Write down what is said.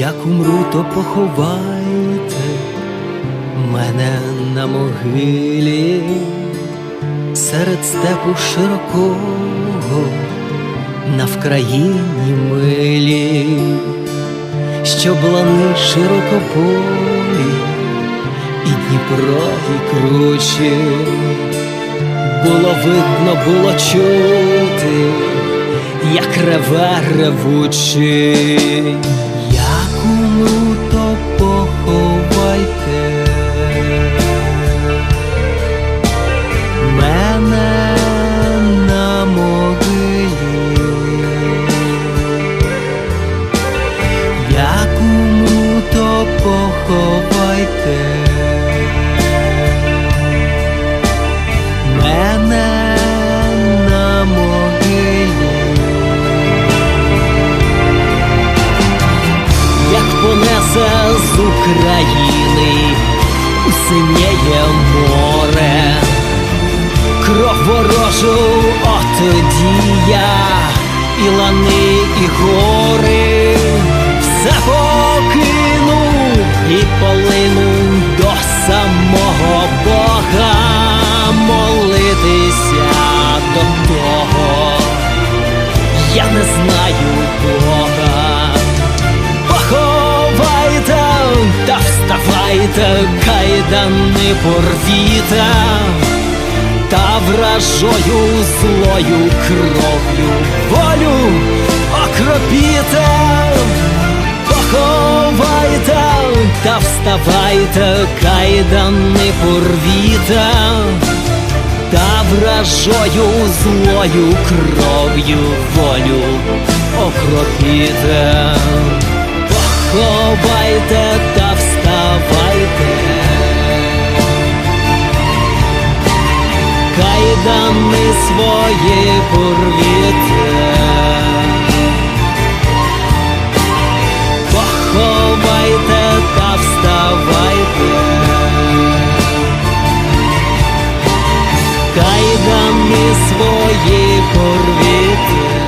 Як умру, то поховайте мене на могилі. Серед степу широкого на Вкраїні милі, що блани широкополі і Дніпро і кручі, було видно, було чути, як реве ревучий, України синєє море. Кров ворожу, от тоді я і лани, і гори, все покину і полину до самого Бога, молитися до того, я не знаю Бога. Вставайте, кайдани порвіте та вражою злою кров'ю волю окропіте, поховайте та вставайте, кайдани порвіте, та вражою злою кров'ю волю окропіте, поховайте кайдани свої порвіте, поховайте та вставайте, кайдани свої порвіте.